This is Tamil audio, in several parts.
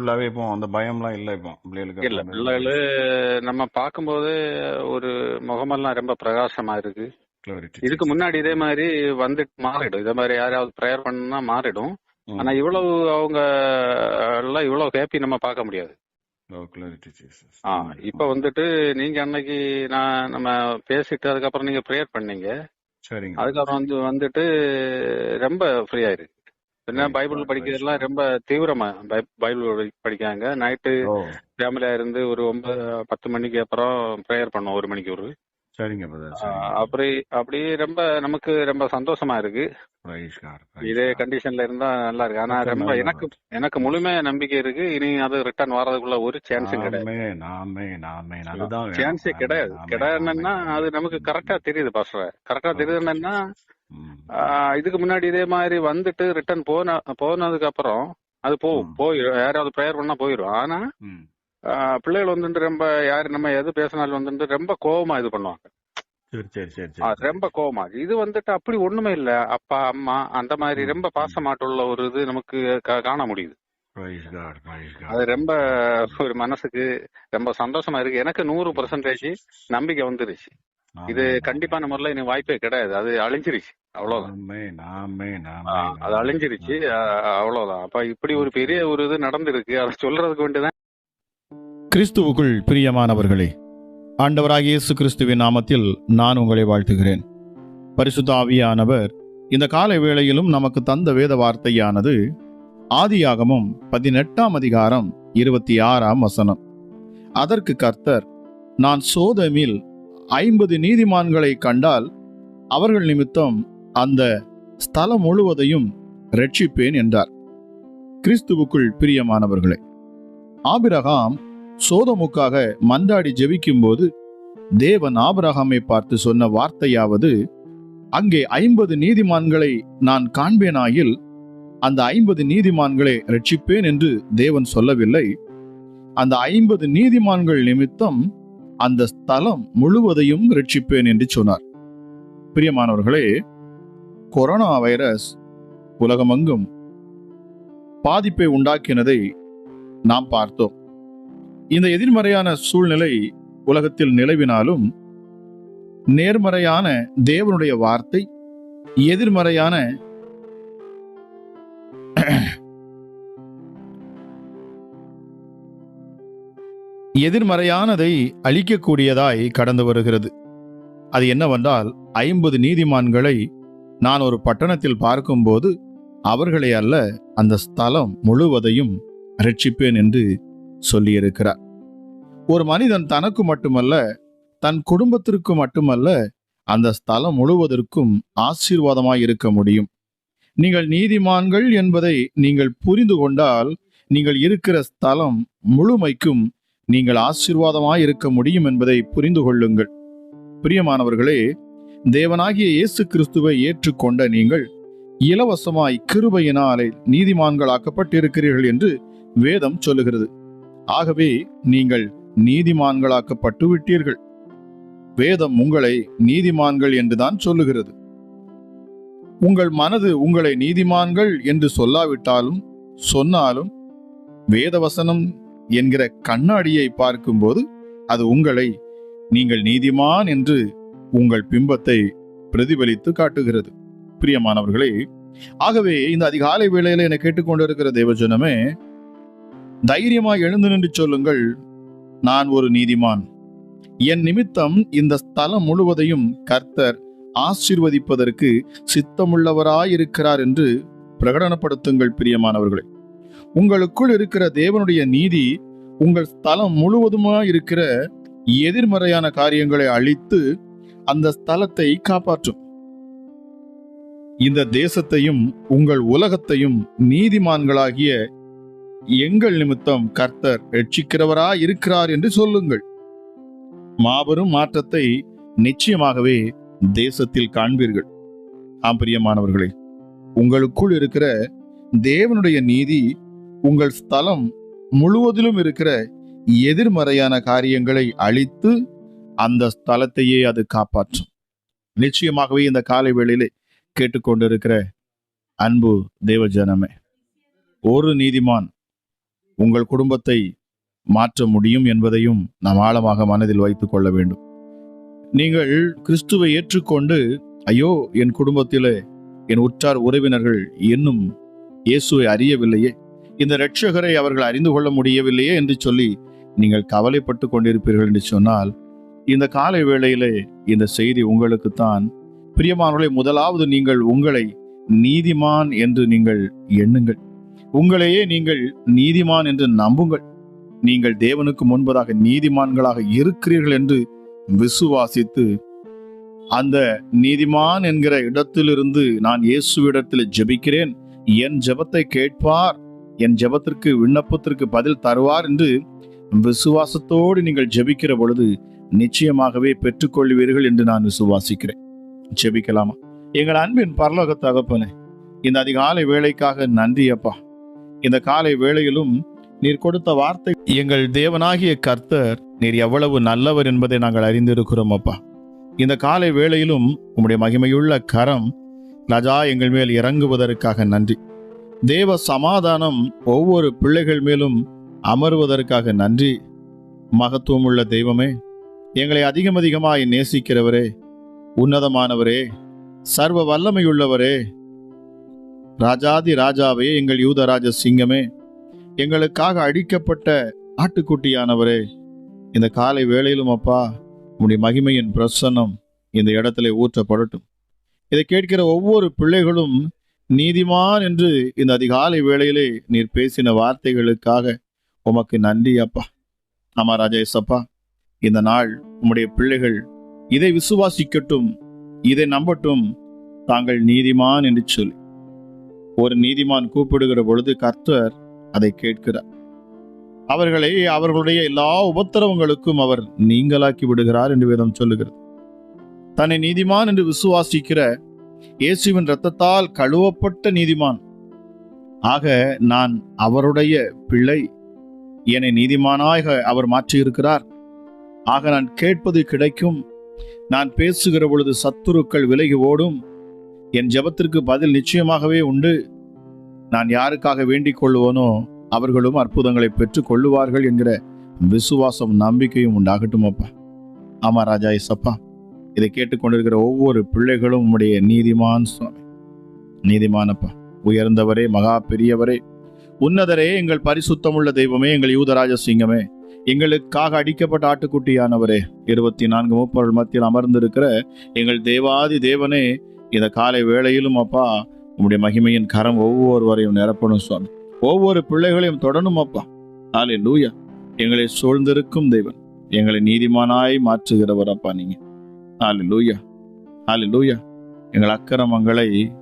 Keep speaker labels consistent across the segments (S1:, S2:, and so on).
S1: ஃபுல்லாவே இப்போ அந்த பயம்லாம் இல்ல இப்போ பிள்ளைகளுக்கு
S2: இல்ல பிள்ளைகளு நம்ம பார்க்கும்போது ஒரு முகமெல்லாம் ரொம்ப பிரகாசமா இருக்கு. இதுக்கு. முன்னாடி இதே மாதிரி வந்துட்டு மாறிடும். இதே மாதிரி யாராவது ப்ரேயர் பண்ணா மாறிடும். ஆனா இவ்வளவு அவங்க எல்லாம் இவ்வளவு ஹேப்பி நம்ம பார்க்க முடியாது. இப்ப. வந்துட்டு நீங்க அன்னைக்கு நான் நம்ம பேசிட்டு அதுக்கப்புறம் நீங்க ப்ரேயர் பண்ணீங்க. அதுக்கப்புறம் வந்து வந்துட்டு ரொம்ப ஃப்ரீ ஆயிருக்கு. என்ன பைபிள் படிக்கிறதுலாம். ரொம்ப தீவிரமா பைபிள் படிக்காங்க நைட்டு ஃபேமிலியா இருந்து ஒரு ஒன்பது பத்து மணிக்கு அப்புறம் ப்ரேயர் பண்ணோம் ஒரு மணிக்கு ஒரு.
S1: சரிங்க
S2: அப்படி அப்படியே ரொம்ப நமக்கு ரொம்ப சந்தோஷமா இருக்கு. இதே கண்டிஷன்ல இருந்தா நல்லா இருக்கு. ஆனா ரொம்ப. எனக்கு எனக்கு முழுமையா நம்பிக்கை இருக்கு. இனி அது ரிட்டர்ன் வர்றதுக்குள்ள ஒரு சான்ஸும் கிடையாது. சான்ஸே கிடையாது. கிடையாதுன்னா. அது நமக்கு கரெக்டா தெரியுது பாஸ்டர் கரெக்டா தெரியுது என்னன்னா
S1: ம்.
S2: ஆஹ் இதுக்கு முன்னாடி இதே மாதிரி வந்துட்டு ரிட்டர்ன் போன போனதுக்கு அப்புறம் அது போகும். போயிடும் யாராவது ப்ரேயர் பண்ணா போயிடும் ஆனா பிள்ளைகள் வந்துட்டு ரொம்ப யாரு நம்ம எது பேசினாலும் வந்துட்டு ரொம்ப கோவமா இது பண்ணுவாங்க. ரொம்ப கோவமா. இது வந்துட்டு அப்படி ஒண்ணுமே இல்ல. அப்பா அம்மா அந்த மாதிரி ரொம்ப பாசமாட்டுள்ள ஒரு இது நமக்கு காண முடியுது. அது ரொம்ப ஒரு மனசுக்கு ரொம்ப சந்தோஷமா இருக்கு. எனக்கு நூறு பர்சன்டேஜ் நம்பிக்கை வந்துருச்சு. இது கண்டிப்பான முறையில இனி வாய்ப்பே கிடையாது. அது அழிஞ்சிருச்சு. அவ்வளவுதான். அது அழிஞ்சிருச்சு. அவ்வளவுதான். அப்ப இப்படி ஒரு பெரிய ஒரு இது நடந்திருக்கு. அதை சொல்றதுக்கு வேண்டியதான்
S3: கிறிஸ்துவுக்குள் பிரியமானவர்களே ஆண்டவராகிய இயேசு கிறிஸ்துவின் நாமத்தில் நான் உங்களை வாழ்த்துகிறேன். பரிசுத்த ஆவியானவர் இந்த காலை வேளையிலும் நமக்கு தந்த வேத வார்த்தையானது ஆதியாகமம் பதினெட்டாம் அதிகாரம் இருபத்தி ஆறாம் வசனம். அதற்கு கர்த்தர் நான் சோதமில் ஐம்பது நீதிமான்களை கண்டால் அவர்கள் நிமித்தம் அந்த ஸ்தலம் முழுவதையும் ரட்சிப்பேன் என்றார். கிறிஸ்துவுக்குள் பிரியமானவர்களே ஆபிரகாம் சோதமுக்காக மன்றாடி ஜெபிக்கும்போது தேவன் ஆபிரகாமை பார்த்து சொன்ன வார்த்தையாவது அங்கே ஐம்பது நீதிமான்களை நான் காண்பேனாயில் அந்த ஐம்பது நீதிமான்களை ரட்சிப்பேன் என்று தேவன் சொல்லவில்லை. அந்த ஐம்பது நீதிமான்கள் நிமித்தம் அந்த ஸ்தலம் முழுவதையும் ரட்சிப்பேன் என்று சொன்னார். பிரியமானவர்களே கொரோனா வைரஸ் உலகமெங்கும் பாதிப்பை உண்டாக்கினதை நாம் பார்த்தோம். இந்த எதிர்மறையான சூழ்நிலை உலகத்தில் நிலவினாலும் நேர்மறையான தேவனுடைய வார்த்தை எதிர்மறையான எதிர்மறையானதை அழிக்கக்கூடியதாய் கடந்து வருகிறது. அது என்னவென்றால் ஐம்பது நீதிமான்களை நான் ஒரு பட்டணத்தில் பார்க்கும்போது அவர்களை அல்ல அந்த ஸ்தலம் முழுவதையும் ரட்சிப்பேன் என்று சொல்லியிருக்கிறார். ஒரு மனிதன் தனக்கு மட்டுமல்ல தன் குடும்பத்திற்கு மட்டுமல்ல அந்த ஸ்தலம் முழுவதற்கும் ஆசீர்வாதமாய் இருக்க முடியும். நீங்கள் நீதிமான்கள் என்பதை நீங்கள் புரிந்து கொண்டால் நீங்கள் இருக்கிற ஸ்தலம் முழுமைக்கும் நீங்கள் ஆசீர்வாதமாய் இருக்க முடியும் என்பதை புரிந்து கொள்ளுங்கள். பிரியமானவர்களே தேவனாகிய இயேசு கிறிஸ்துவை ஏற்றுக்கொண்ட நீங்கள் இலவசமாய் கிருபையினாலே நீதிமான்களாக்கப்பட்டிருக்கிறீர்கள் என்று வேதம் சொல்லுகிறது. ஆகவே நீங்கள் நீதிமான்களாக்கப்பட்டு விட்டீர்கள் வேதம் உங்களை நீதிமான்கள் என்றுதான் சொல்லுகிறது. உங்கள் மனது உங்களை நீதிமான்கள் என்று சொல்லாவிட்டாலும் சொன்னாலும் வேதவசனம் என்கிற கண்ணாடியை பார்க்கும்போது அது உங்களை நீங்கள் நீதிமான் என்று உங்கள் பிம்பத்தை பிரதிபலித்து காட்டுகிறது. பிரியமானவர்களே ஆகவே இந்த அதிகாலை வேளையில என்னை கேட்டுக்கொண்டிருக்கிற தேவஜனமே தைரியமா எழுந்து நின்று சொல்லுங்கள் நான் ஒரு நீதிமான். என் நிமித்தம் இந்த ஸ்தலம் முழுவதையும் கர்த்தர் ஆசீர்வதிப்பதற்கு சித்தமுள்ளவராயிருக்கிறார் என்று பிரகடனப்படுத்துங்கள் பிரியமானவர்களே. உங்களுக்குள் இருக்கிற தேவனுடைய நீதி உங்கள் ஸ்தலம் முழுவதுமா இருக்கிற எதிர்மறையான காரியங்களை அழித்து அந்த ஸ்தலத்தை காப்பாற்றும். இந்த தேசத்தையும் உங்கள் உலகத்தையும் நீதிமான்களாகிய எங்கள் நிமித்தம் கர்த்தர் ரட்சிக்கிறவரா இருக்கிறார் என்று சொல்லுங்கள். மாபெரும் மாற்றத்தை நிச்சயமாகவே தேசத்தில் காண்பீர்கள். ஆம் பிரியமானவர்களே உங்களுக்குள் இருக்கிற தேவனுடைய நீதி உங்கள் ஸ்தலம் முழுவதிலும் இருக்கிற எதிர்மறையான காரியங்களை அழித்து அந்த ஸ்தலத்தையே அது காப்பாற்றும். நிச்சயமாகவே இந்த காலை வேளையிலே கேட்டுக்கொண்டிருக்கிற அன்பு தேவ ஜனமே ஒரு நீதிமான் உங்கள் குடும்பத்தை மாற்ற முடியும் என்பதையும் நாம் ஆழமாக மனதில் வைத்துக் கொள்ள வேண்டும். நீங்கள் கிறிஸ்துவை ஏற்றுக்கொண்டு ஐயோ என் குடும்பத்திலே என் உற்றார் உறவினர்கள் இன்னும் இயேசுவை அறியவில்லையே இந்த இரட்சகரை அவர்கள் அறிந்து கொள்ள முடியவில்லையே என்று சொல்லி நீங்கள் கவலைப்பட்டு கொண்டிருப்பீர்கள் என்று சொன்னால் இந்த காலை வேளையிலே இந்த செய்தி உங்களுக்குத்தான். பிரியமானவர்களை முதலாவது நீங்கள் உங்களை நீதிமான் என்று நீங்கள் எண்ணுங்கள். உங்களையே நீங்கள் நீதிமான் என்று நம்புங்கள். நீங்கள் தேவனுக்கு முன்பதாக நீதிமான்களாக இருக்கிறீர்கள் என்று விசுவாசித்து அந்த நீதிமான் என்கிற இடத்திலிருந்து நான் இயேசுவிடத்தில் ஜெபிக்கிறேன். என் ஜெபத்தை கேட்பார். என் ஜெபத்திற்கு விண்ணப்பத்திற்கு பதில் தருவார் என்று விசுவாசத்தோடு நீங்கள் ஜெபிக்கிற பொழுது நிச்சயமாகவே பெற்றுக்கொள்வீர்கள் என்று நான் விசுவாசிக்கிறேன். ஜெபிக்கலாமா? எங்கள் அன்பின் பரலோக தகப்பனே இந்த அதிகாலை வேலைக்காக நன்றி அப்பா. இந்த காலை வேளையிலும் நீர் கொடுத்த வார்த்தை எங்கள் தேவனாகிய கர்த்தர் நீர் எவ்வளவு நல்லவர் என்பதை நாங்கள் அறிந்திருக்கிறோம் அப்பா. இந்த காலை வேளையிலும் உம்முடைய மகிமையுள்ள கரம் ராஜா எங்கள் மேல் இறங்குவதற்காக நன்றி. தேவ சமாதானம் ஒவ்வொரு பிள்ளைகள் மேலும் அமர்வதற்காக நன்றி. மகத்துவமுள்ள தெய்வமே எங்களை அதிகம் அதிகமாய் நேசிக்கிறவரே உன்னதமானவரே சர்வ வல்லமையுள்ளவரே ராஜாதி ராஜாவே எங்கள் யூதராஜ சிங்கமே எங்களுக்காக அழிக்கப்பட்ட ஆட்டுக்குட்டியானவரே. இந்த காலை வேளையிலும் அப்பா உம்முடைய மகிமையின் பிரசன்னம் இந்த இடத்துல ஊற்றப்படட்டும். இதை கேட்கிற ஒவ்வொரு பிள்ளைகளும் நீதிமான் என்று இந்த அதிகாலை வேளையிலே நீர் பேசின வார்த்தைகளுக்காக உமக்கு நன்றி அப்பா. ஆமா அப்பா இந்த நாள் உம்முடைய பிள்ளைகள் இதை விசுவாசிக்கட்டும் இதை நம்பட்டும் தாங்கள் நீதிமான் என்று சொல்லி. ஒரு நீதிமான் கூப்பிடுகிற பொழுது கர்த்தர் அதை கேட்கிறார். அவர்களை அவர்களுடைய எல்லா உபத்திரவங்களுக்கும் அவர் நீங்களாக்கி விடுகிறார் என்று வேதம் சொல்லுகிறது. தன்னை நீதிமான் என்று விசுவாசிக்கிற இயேசுவின் இரத்தத்தால் கழுவப்பட்ட நீதிமான். ஆக நான் அவருடைய பிள்ளை. என்னை நீதிமானாக அவர் மாற்றியிருக்கிறார். ஆக நான் கேட்பது கிடைக்கும். நான் பேசுகிற பொழுது சத்துருக்கள் விலகி ஓடும். என் ஜெபத்திற்கு பதில் நிச்சயமாகவே உண்டு. நான் யாருக்காக வேண்டிக் கொள்ளுவனோ அவர்களும் அற்புதங்களை பெற்றுக் கொள்ளுவார்கள் என்கிற விசுவாசம் நம்பிக்கையும் உண்டாகட்டும் அப்பா. ஆமா ராஜா இசப்பா இதை கேட்டுக்கொண்டிருக்கிற ஒவ்வொரு பிள்ளைகளும் உம்முடைய நீதிமான் சுவாமி. நீதிமானப்பா உயர்ந்தவரே மகா பெரியவரே உன்னதரே எங்கள் பரிசுத்தமுள்ள தெய்வமே எங்கள் யூதராஜ சிங்கமே. எங்களுக்காக அடிக்கப்பட்ட ஆட்டுக்குட்டியானவரே. இருபத்தி நான்கு முப்பொருள் மத்தியில் அமர்ந்திருக்கிற எங்கள் தேவாதி தேவனே இந்த காலை வேளையிலும் அப்பா உங்களுடைய மகிமையின் கரம் ஒவ்வொருவரையும் நிரப்பணும் சுவாமி. ஒவ்வொரு பிள்ளைகளையும் தொடணும் அப்பா. ஆலே லூயா எங்களை சூழ்ந்திருக்கும் தெய்வன் எங்களை நீதிமானாய் மாற்றுகிறவர் அப்பா நீங்க. ஆலு லூயா ஆலு லூயா எங்கள் அக்கிரமங்களை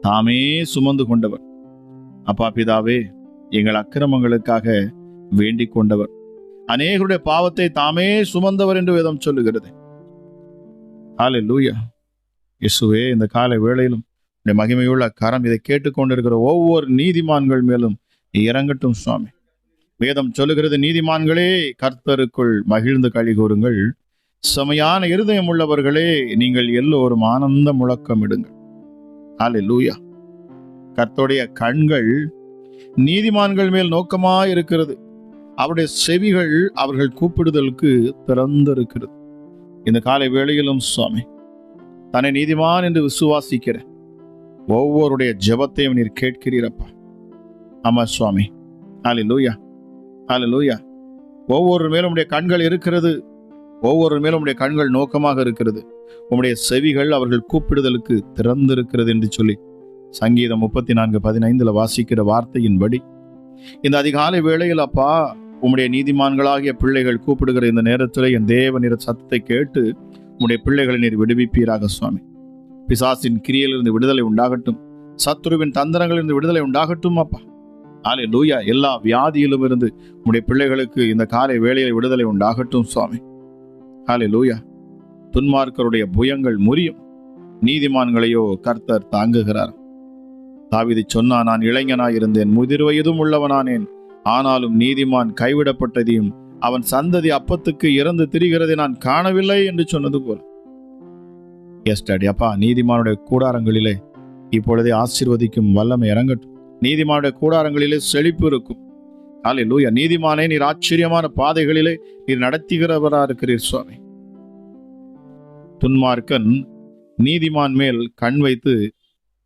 S3: தாமே சுமந்து கொண்டவர். அப்பா பிதாவே எங்கள் அக்கிரமங்களுக்காக வேண்டிக் கொண்டவர். அநேகருடைய பாவத்தை தாமே சுமந்தவர் என்று வேதம் சொல்லுகிறது. ஆலே லூயா இசுவே இந்த காலை வேளையிலும் மகிமையுள்ள கரம் இதை கேட்டுக்கொண்டிருக்கிற ஒவ்வொரு நீதிமான்கள் மேலும் இறங்கட்டும் சுவாமி. வேதம் சொல்லுகிறது நீதிமான்களே கர்த்தருக்குள் மகிழ்ந்து களி கூறுங்கள் செமையான இருதயம் உள்ளவர்களே நீங்கள் எல்லோரும் ஆனந்த முழக்கமிடுங்கள் ஆலே லூயா கர்த்தருடைய கண்கள் நீதிமான்கள் மேல் நோக்கமாக இருக்கிறது. அவருடைய செவிகள் அவர்கள் கூப்பிடுதலுக்கு திறந்திருக்கிறது. இந்த காலை வேளையிலும் சுவாமி தன்னை நீதிமான் என்று விசுவாசிக்கிற ஒவ்வொருடைய ஜெபத்தையும் நீர் கேட்கிறீரப்பா. ஆமா சுவாமி. ஆலி லூயா ஆலி லூயா ஒவ்வொரு மேலும் உடைய கண்கள் இருக்கிறது. ஒவ்வொரு மேலும் உடைய கண்கள் நோக்கமாக இருக்கிறது. உம்முடைய செவிகள் அவர்கள் கூப்பிடுதலுக்கு திறந்திருக்கிறது என்று சொல்லி சங்கீதம் முப்பத்தி நான்கு பதினைந்தில் வாசிக்கிற வார்த்தையின்படி இந்த அதிகாலை வேளையில் அப்பா உம்முடைய நீதிமான்களாகிய பிள்ளைகள் கூப்பிடுகிற இந்த நேரத்தில் என் தேவ நிற சத்தத்தை கேட்டு உம்முடைய பிள்ளைகளை நீர் விடுவிப்பீராக சுவாமி. பிசாசின் கிரியிலிருந்து விடுதலை உண்டாகட்டும். சத்துருவின் தந்திரங்களிலிருந்து விடுதலை உண்டாகட்டும் அப்பா. ஆலே லூயா எல்லா வியாதியிலும் இருந்து உம்முடைய பிள்ளைகளுக்கு இந்த காலை வேளையில் விடுதலை உண்டாகட்டும் சுவாமி. ஆலே லூயா துன்மார்க்கருடைய புயங்கள் முறியும். நீதிமான்களையோ கர்த்தர் தாங்குகிறார். தாவிதை சொன்னா நான் இளைஞனாயிருந்தேன் முதிர் வயதும் உள்ளவனானேன். ஆனாலும் நீதிமான் கைவிடப்பட்டதையும் அவன் சந்ததி அப்பத்துக்கு இறந்து திரிகிறதை நான் காணவில்லை என்று சொன்னது போல. எஸ் டாடி அப்பா நீதிமானுடைய கூடாரங்களிலே இப்பொழுதே ஆசீர்வதிக்கும் வல்லமை இறங்கட்டும். நீதிமானுடைய கூடாரங்களிலே செழிப்பு இருக்கும். ஹalleluya நீதிமானே நீர் ஆச்சரியமான பாதைகளிலே நீர் நடத்துகிறவரா இருக்கிறீர் சுவாமி. துன்மார்க்கன் நீதிமான் மேல் கண் வைத்து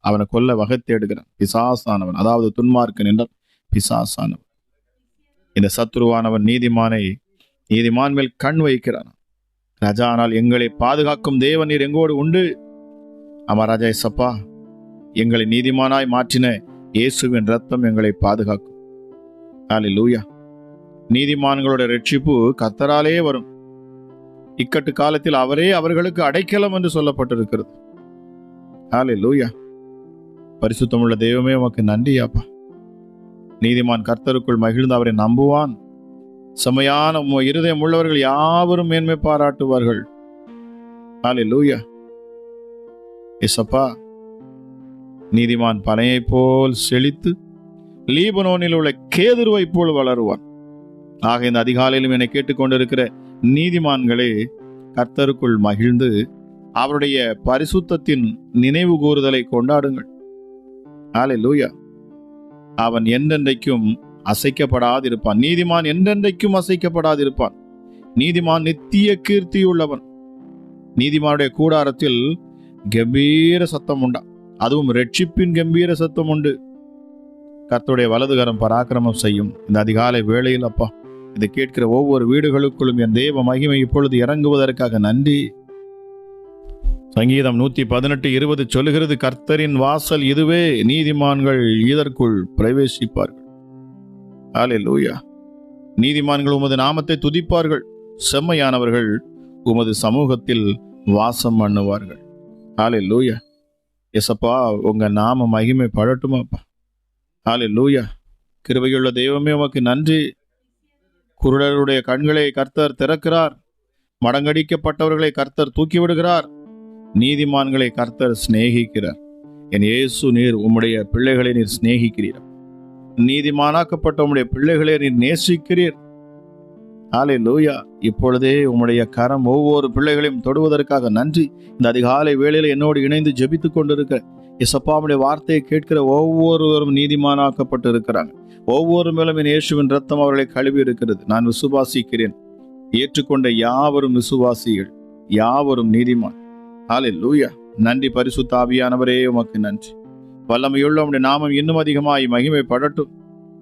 S3: அவனை கொல்ல வகை தேடுகிறான். பிசாசானவன். அதாவது துன்மார்க்கன் என்றால் பிசாசானவன். இந்த சத்ருவானவன் நீதிமானை நீதிமான் மேல் கண் வைக்கிறான். ராஜா ஆனால் எங்களை பாதுகாக்கும் தேவன் நீர் எங்கோடு உண்டு. ஆமா ராஜா எசப்பா எங்களை நீதிமானாய் மாற்றின இயேசுவின் ரத்தம் எங்களை பாதுகாக்கும். ஹalleluya. நீதிமான்களோட ரட்சிப்பு கத்தராலே வரும். இக்கட்டு காலத்தில் அவரே அவர்களுக்கு அடைக்கலம் என்று சொல்லப்பட்டிருக்கிறது. ஹalleluya. பரிசுத்தமுள்ள தெய்வமே உமக்கு நன்றியாப்பா. நீதிமான் கர்த்தருக்குள் மகிழ்ந்து அவரை நம்புவான். செமையான இருதயம் உள்ளவர்கள் யாவரும் மேன்மை பாராட்டுவார்கள். லூயா இசப்பா நீதிமான் பனையைப் போல் செழித்து லீபனோனில் உள்ள கேதுருவைப் போல் வளருவான். ஆக இந்த அதிகாலையிலும் என்னை கேட்டுக்கொண்டிருக்கிற நீதிமான்களே கர்த்தருக்குள் மகிழ்ந்து அவருடைய பரிசுத்தத்தின் நினைவு கூறுதலை கொண்டாடுங்கள். ஹalleluya அவன் என்றென்றைக்கும் அசைக்கப்படாதிருப்பான். நீதிமான் என்றென்றைக்கும் அசைக்கப்படாதிருப்பான். நீதிமான் நித்திய கீர்த்தியுள்ளவன். நீதிமானுடைய கூடாரத்தில் கம்பீர சத்தம் உண்டா? அதுவும் ரட்சிப்பின் கம்பீர சத்தம் உண்டு. கர்த்தருடைய வலதுகரம் பராக்கிரமம் செய்யும். இந்த அதிகாலை வேளையில் அப்பா இதை கேட்கிற ஒவ்வொரு வீடுகளுக்குள்ளும் என் தேவ மகிமை இப்பொழுது இறங்குவதற்காக நன்றி. சங்கீதம் நூத்தி பதினெட்டு இருபது சொல்லுகிறது கர்த்தரின் வாசல் இதுவே நீதிமான்கள் இதற்குள் பிரவேசிப்பார்கள். ஹalleluya. நீதிமான்கள் உமது நாமத்தை துதிப்பார்கள் செம்மையானவர்கள் உமது சமூகத்தில் வாசம் பண்ணுவார்கள். ஹalleluya. எசப்பா உங்க நாம மகிமை பழட்டுமாப்பா ஹalleluya. கிருபையுள்ள தெய்வமே உமக்கு நன்றி. குருடருடைய கண்களை கர்த்தர் திறக்கிறார். மடங்கடிக்கப்பட்டவர்களை கர்த்தர் தூக்கி விடுகிறார் நீதிமான்களை கர்த்தர் சிநேகிக்கிறார். என் இயேசு நீர் உம்முடைய பிள்ளைகளை நீர் சிநேகிக்கிறீர். நீதிமானாக்கப்பட்ட உம்முடைய பிள்ளைகளை நீர் நேசிக்கிறீர். ஆலை லூயா இப்பொழுதே உம்முடைய கரம் ஒவ்வொரு பிள்ளைகளையும் தொடுவதற்காக நன்றி. இந்த அதிகாலை வேளையில் என்னோடு இணைந்து ஜெபித்துக் கொண்டிருக்க இசப்பாவுடைய வார்த்தையை கேட்கிற ஒவ்வொருவரும் நீதிமானாக்கப்பட்டு இருக்கிறாங்க ஒவ்வொரு மேலும் என் இயேசுவின் ரத்தம் அவர்களை கழுவி இருக்கிறது. நான் விசுவாசிக்கிறேன். ஏற்றுக்கொண்ட யாவரும் விசுவாசிகள். யாவரும் நீதிமான். ஹாலே லூயா நன்றி பரிசுத்த ஆவியானவரே உமக்கு நன்றி. வல்லமையுள்ள உடைய நாமம் இன்னும் அதிகமாய் மகிமைப்படட்டும்.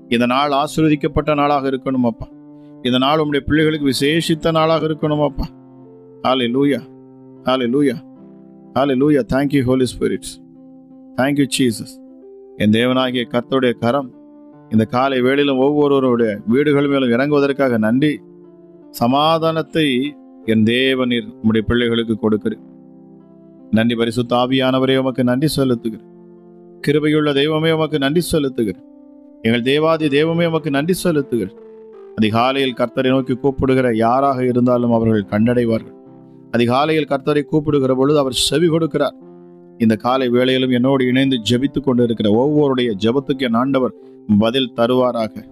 S3: இந்த நாள் ஆசிர்வதிக்கப்பட்ட நாளாக இருக்கணும் அப்பா. இந்த நாள் உடைய பிள்ளைகளுக்கு விசேஷித்த நாளாக இருக்கணும் அப்பா. ஹாலே லூயா hallelujah hallelujah thank you holy spirits thank you Jesus என் தேவனாகிய கர்த்தருடைய கரம் இந்த காலை வேளையிலும் ஒவ்வொருவருடைய வீடுகள் மேலும் இறங்குவதற்காக நன்றி. சமாதானத்தை என் தேவனீர் உம்முடைய பிள்ளைகளுக்கு கொடுக்கிறேன். நன்றி பரிசுத்த ஆவியானவரே உமக்கு நன்றி செலுத்துகிறேன். கிருபையுள்ள தெய்வமே உமக்கு நன்றி செலுத்துகிறேன். எங்கள் தேவாதி தெய்வமே உமக்கு நன்றி செலுத்துகிறேன். அதிகாலையில் கர்த்தரை நோக்கி கூப்பிடுகிற யாராக இருந்தாலும் அவர்கள் கண்டடைவார்கள். அதிகாலையில் கர்த்தரை கூப்பிடுகிற பொழுது அவர் செவி கொடுக்கிறார். இந்த காலை வேளையிலும் என்னோடு இணைந்து ஜெபித்துக் கொண்டிருக்கிற ஒவ்வொருடைய ஜெபத்துக்கு என் ஆண்டவர் பதில் தருவாராக.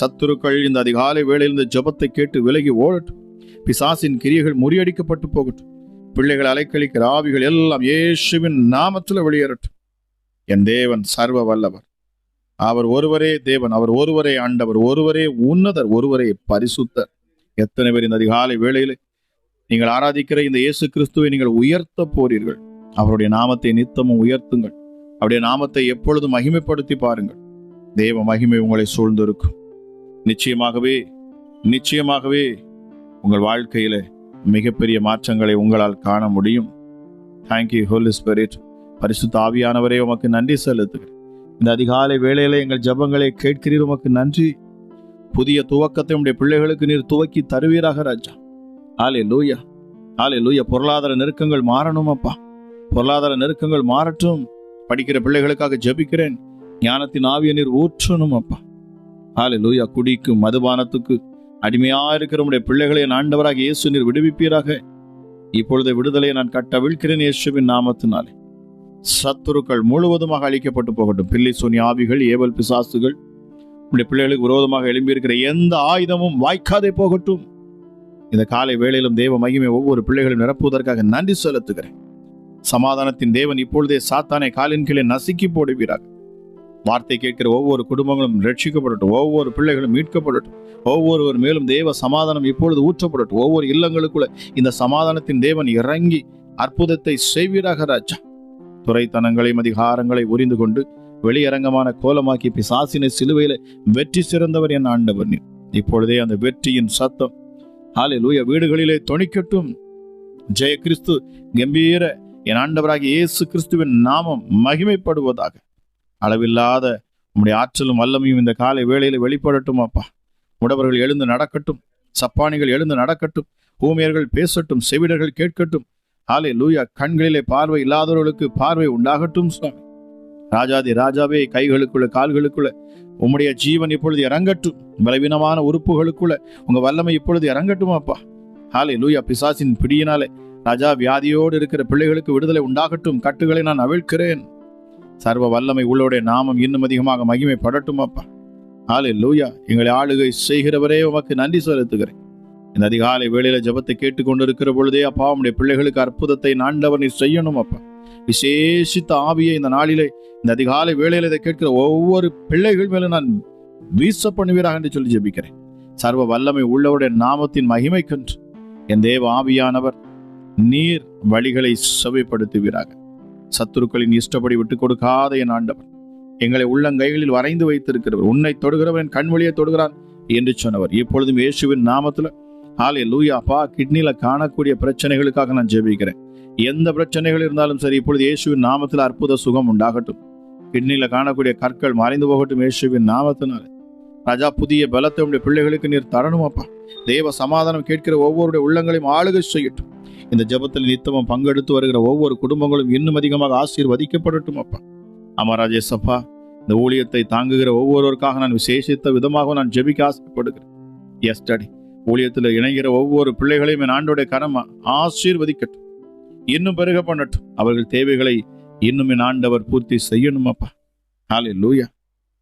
S3: சத்துருக்கள் இந்த அதிகாலை வேளையில் இந்த ஜபத்தை கேட்டு விலகி ஓடட்டும். பிசாசின் கிரியைகள் முறியடிக்கப்பட்டு போகட்டும். பிள்ளைகள் அலைக்கழிக்கிற ஆவிகள் எல்லாம் இயேசுவின் நாமத்தில் வெளியேறட்டும். என் தேவன் சர்வ வல்லவர். அவர் ஒருவரே தேவன் அவர் ஒருவரே ஆண்டவர் ஒருவரே உன்னதர் ஒருவரே பரிசுத்தர். எத்தனை பேர் இந்த அதிகாலை வேளையிலே நீங்கள் ஆராதிக்கிற இந்த இயேசு கிறிஸ்துவை நீங்கள் உயர்த்த போறீர்கள். அவருடைய நாமத்தை நித்தமும் உயர்த்துங்கள். அவருடைய நாமத்தை எப்பொழுதும் மகிமைப்படுத்தி பாருங்கள். தேவ மகிமை உங்களை சூழ்ந்திருக்கும். நிச்சயமாகவே நிச்சயமாகவே உங்கள் வாழ்க்கையில மிகப்பெரிய மாற்றங்களை உங்களால் காண முடியும். தேங்க்யூ ஹோலி ஸ்பிரிட் பரிசுத்த ஆவியானவரே உமக்கு நன்றி செலுத்துகிறேன். இந்த அதிகாலை வேளையில எங்கள் ஜபங்களை கேட்கிறீர் உமக்கு நன்றி. புதிய துவக்கத்தை உடைய பிள்ளைகளுக்கு நீர் துவக்கி தருவீராக ராஜா. ஆலே லூயா ஆலே லூயா பொருளாதார நெருக்கங்கள் மாறணும் அப்பா. பொருளாதார நெருக்கங்கள் மாறட்டும். படிக்கிற பிள்ளைகளுக்காக ஜெபிக்கிறேன். ஞானத்தின் ஆவிய நீர் ஊற்றணும் அப்பா. ஆலே லூயா குடிக்கு மதுபானத்துக்கு அடிமையா இருக்கிற உடைய பிள்ளைகளை என் ஆண்டவராக இயேசு நீர் விடுவிப்பீராக. இப்பொழுது விடுதலையை நான் கட்டவிழ்கிறேன் இயேசுவின் நாமத்தினாலே. சத்துருக்கள் முழுவதுமாக அழிக்கப்பட்டு போகட்டும். பில்லி சோனி ஆவிகள் ஏவல் பிசாசுகள் உடைய பிள்ளைகளுக்கு விரோதமாக எழும்பியிருக்கிற எந்த ஆயுதமும் வாய்க்காதே போகட்டும். இந்த காலை வேளையிலும் தேவ மகிமை ஒவ்வொரு பிள்ளைகளும் நிரப்புவதற்காக நன்றி செலுத்துகிறேன். சமாதானத்தின் தேவன் இப்பொழுதே சாத்தானை காலின் கீழே நசுக்கி போடுவீராக. வார்த்தை கேட்கிற ஒவ்வொரு குடும்பங்களும் ரட்சிக்கப்படட்டும் ஒவ்வொரு பிள்ளைகளும் மீட்கப்படட்டும் ஒவ்வொருவர் மேலும் தேவ சமாதானம் இப்பொழுது ஊற்றப்படட்டும். ஒவ்வொரு இல்லங்களுக்குள்ள இந்த சமாதானத்தின் தேவன் இறங்கி அற்புதத்தை செய்வீராக ராஜா. துறைத்தனங்களையும் அதிகாரங்களை உரிந்து கொண்டு வெளியரங்கமான கோலமாக்கி பிசாசினை சிலுவையில வெற்றி சிறந்தவர் என் ஆண்டவர் நீர். இப்பொழுதே அந்த வெற்றியின் சத்தம் ஹalleluya வீடுகளிலே தொணிக்கட்டும் ஜெய கிறிஸ்து கம்பீர என் ஆண்டவராகிய இயேசு கிறிஸ்துவின் நாமம் மகிமைப்படுவதாக. அளவில்லாத உம்முடைய ஆற்றலும் வல்லமையும் இந்த காலை வேளையில் வெளிப்படட்டும் அப்பா. உடவர்கள் எழுந்து நடக்கட்டும் சப்பானிகள் எழுந்து நடக்கட்டும் ஊமியர்கள் பேசட்டும் செவிடர்கள் கேட்கட்டும். ஆலே லூயா கண்களிலே பார்வை இல்லாதவர்களுக்கு பார்வை உண்டாகட்டும் சுவாமி. ராஜாதி ராஜாவே கைகளுக்குள்ள கால்களுக்குள்ள உம்முடைய ஜீவன் இப்பொழுது இறங்கட்டும். பலவீனமான உறுப்புகளுக்குள்ள உங்க வல்லமை இப்பொழுது இறங்கட்டும் அப்பா. ஹாலே லூயா பிசாசின் பிடியினாலே ராஜா வியாதியோடு இருக்கிற பிள்ளைகளுக்கு விடுதலை உண்டாகட்டும். கட்டுகளை நான் அவிழ்க்கிறேன். சர்வ வல்லமை உள்ளவுடைய நாமம் இன்னும் அதிகமாக மகிமைப்படட்டும் அப்பா. ஆலே லூயா எங்களை ஆளுகை செய்கிறவரே உமக்கு நன்றி செலுத்துகிறேன். இந்த அதிகாலை வேளையில ஜெபத்தை கேட்டுக்கொண்டிருக்கிற பொழுதே அப்பா உடைய பிள்ளைகளுக்கு அற்புதத்தை நாண்டவர் நீ செய்யணும் அப்பா. விசேஷித்த ஆவியை இந்த நாளிலே இந்த அதிகாலை வேளையில இதை கேட்கிற ஒவ்வொரு பிள்ளைகள் மேலும் நான் வீச பண்ணுவீராக என்று சொல்லி ஜெபிக்கிறேன். சர்வ வல்லமை உள்ளவருடைய நாமத்தின் மகிமைக்கென்று. என் தேவ ஆவியானவர் நீர் வழிகளை செவைப்படுத்துவீராக. சத்துருக்களின் இஷ்டப்படி விட்டுக் கொடுக்காத என் ஆண்டவர். எங்களை உள்ளங்கைகளில் வரைந்து வைத்திருக்கிறவர். உன்னை தொடுகிறவன் கண் வழியே தொடுகிறான் என்று சொன்னவர். இப்பொழுதும் இயேசுவின் நாமத்தில் ஆலே லூயா அப்பா காணக்கூடிய பிரச்சனைகளுக்காக நான் ஜெபிக்கிறேன். எந்த பிரச்சனைகள் இருந்தாலும் சரி இப்பொழுது இயேசுவின் நாமத்தில் அற்புத சுகம் உண்டாகட்டும். கிட்னியில் காணக்கூடிய கற்கள் மறைந்து போகட்டும் இயேசுவின் நாமத்தினால. ராஜா புதிய பலத்தை உடைய பிள்ளைகளுக்கு நீர் தரணும் அப்பா தேவ சமாதானம் கேட்கிற ஒவ்வொருடைய உள்ளங்களையும் ஆளுகை செய்யட்டும். இந்த ஜெபத்தில் நித்தமும் பங்கெடுத்து வருகிற ஒவ்வொரு குடும்பங்களும் இன்னும் அதிகமாக ஆசீர்வதிக்கப்படட்டும் அப்பா. ஆமா ராஜேஷ் இந்த ஊழியத்தை தாங்குகிற ஒவ்வொருவருக்காக நான் விசேஷித்த விதமாக நான் ஜெபிக்க ஆசைப்படுகிறேன். எஸ் டாடி ஊழியத்தில் இணைகிற ஒவ்வொரு பிள்ளைகளையும் என் ஆண்டோடைய கரமா ஆசீர்வதிக்கட்டும். இன்னும் பெருக பண்ணட்டும். அவர்கள் தேவைகளை இன்னும் என் ஆண்டவர் பூர்த்தி செய்யணும் அப்பா. ஹாலே லூயா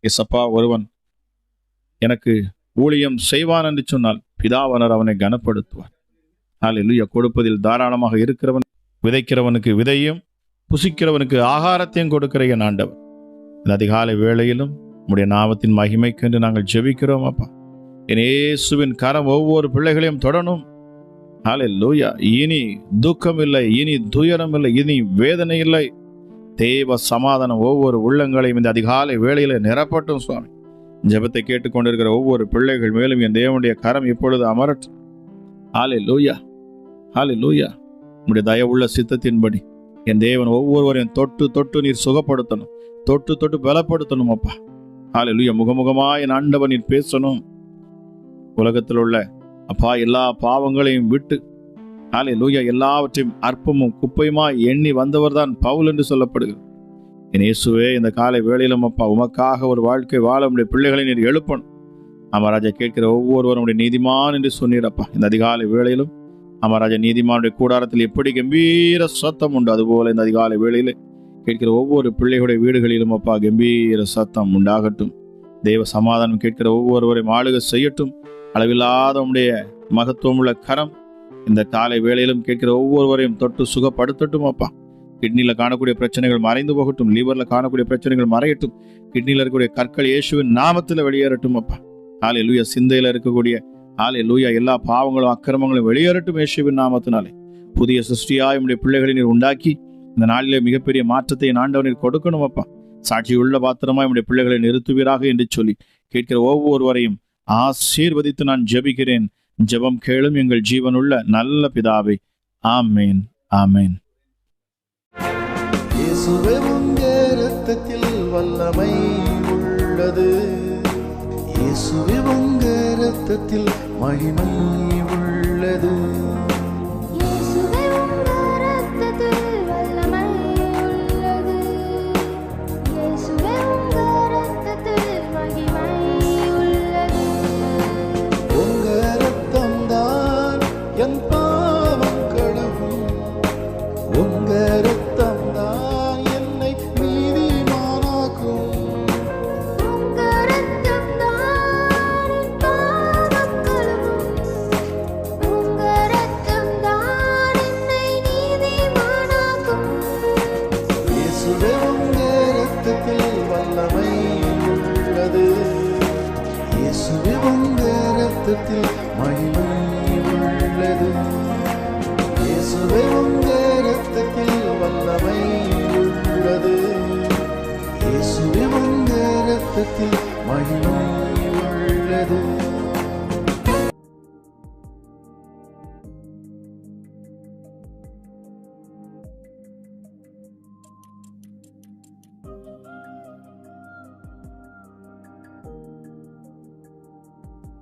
S3: எஸ் அப்பா ஒருவன் எனக்கு ஊழியம் செய்வான் என்று சொன்னால் பிதாவனர் அவனை கனப்படுத்துவார். அல்லா லூயா கொடுப்பதில் தாராளமாக இருக்கிறவன் விதைக்கிறவனுக்கு விதையும் புசிக்கிறவனுக்கு ஆகாரத்தையும் கொடுக்கிற என் ஆண்டவர். இந்த அதிகாலை வேளையிலும் உடைய நாமத்தின் மகிமைக்கென்று நாங்கள் ஜெபிக்கிறோம் அப்பா. என் இயேசுவின் கரம் ஒவ்வொரு பிள்ளைகளையும் தொடணும். ஹalleluya இனி துக்கம் இல்லை இனி துயரம் இல்லை இனி வேதனை இல்லை தேவ சமாதானம் ஒவ்வொரு உள்ளங்களையும் இந்த அதிகாலை வேளையில் நிரப்பட்டும் சுவாமி. ஜெபத்தை கேட்டுக்கொண்டிருக்கிற ஒவ்வொரு பிள்ளைகள் மேலும் என் தேவனுடைய கரம் இப்பொழுது அமரட்டும். ஹாலி லூயா உம்முடைய தயவுள்ள சித்தத்தின்படி என் தேவன் ஒவ்வொருவரையும் தொட்டு தொட்டு நீர் சுகப்படுத்தணும். தொட்டு தொட்டு பலப்படுத்தணும் அப்பா. ஹalleluya. முகமுகமா என் ஆண்டவன் நீர் பேசணும். உலகத்தில் உள்ள அப்பா எல்லா பாவங்களையும் விட்டு ஹாலே லூயா எல்லாவற்றையும் அற்பமும் குப்பையுமா எண்ணி வந்தவர் தான் பவுல் என்று சொல்லப்படுகிறது. என் இயேசுவே இந்த காலை வேளையிலும் அப்பா உமக்காக ஒரு வாழ்க்கை வாழ உடைய பிள்ளைகளை நீர் எழுப்பணும். அமராஜா கேட்கிற ஒவ்வொருவரும் உடைய நீதிமான் என்று சொன்னீரப்பா இந்த அதிகாலை வேளையிலும் அமராஜ நீதிமானுடைய கூடாரத்தில் எப்படி கம்பீர சத்தம் உண்டு? அதுபோல இந்த அதிகாலை வேளையில் கேட்கிற ஒவ்வொரு பிள்ளைகளுடைய வீடுகளிலும் அப்பா கம்பீர சத்தம் உண்டாகட்டும். தெய்வ சமாதானம் கேட்கிற ஒவ்வொருவரையும் ஆளுக செய்யட்டும். அளவில்லாத உடைய மகத்துவமுள்ள கரம் இந்த காலை வேளையிலும் கேட்கிற ஒவ்வொருவரையும் தொட்டு சுகப்படுத்தட்டும் அப்பா. கிட்னியில் காணக்கூடிய பிரச்சனைகள் மறைந்து போகட்டும். லீவரில் காணக்கூடிய பிரச்சனைகள் மறையட்டும். கிட்னியில் இருக்கக்கூடிய கற்கள் இயேசுவின் நாமத்தில் வெளியேறட்டும் அப்பா. காலையில் லூயா சிந்தையில் இருக்கக்கூடிய ஆலே லூயா எல்லா பாவங்களும் அக்கிரமங்களும் வெளியேறட்டும் இயேசுவின் நாமத்தினாலே. புதிய சிருஷ்டியாக என்னுடைய பிள்ளைகளை நீர் உண்டாக்கி இந்த நாளிலே மிகப்பெரிய மாற்றத்தை ஆண்டவனில் கொடுக்கணும் அப்பா. சாட்சியுள்ள பாத்திரமாய் என்னுடைய பிள்ளைகளை நிறுத்துவீராக என்று சொல்லி கேட்கிற ஒவ்வொருவரையும் ஆசீர்வதித்து நான் ஜெபிக்கிறேன். ஜெபம் கேளும் எங்கள் ஜீவனுள்ள நல்ல பிதாவை. ஆமேன். ஆமேன்.
S4: வல்லமை உள்ளது. சத்தத்தில் மகிமை நாமத்தில் மகிமை உள்ளது இயேசுவே உங்க ரத்தத்தில் வல்லமை உள்ளது இயேசுவே உங்க ரத்தத்தில் மகிமை உள்ளது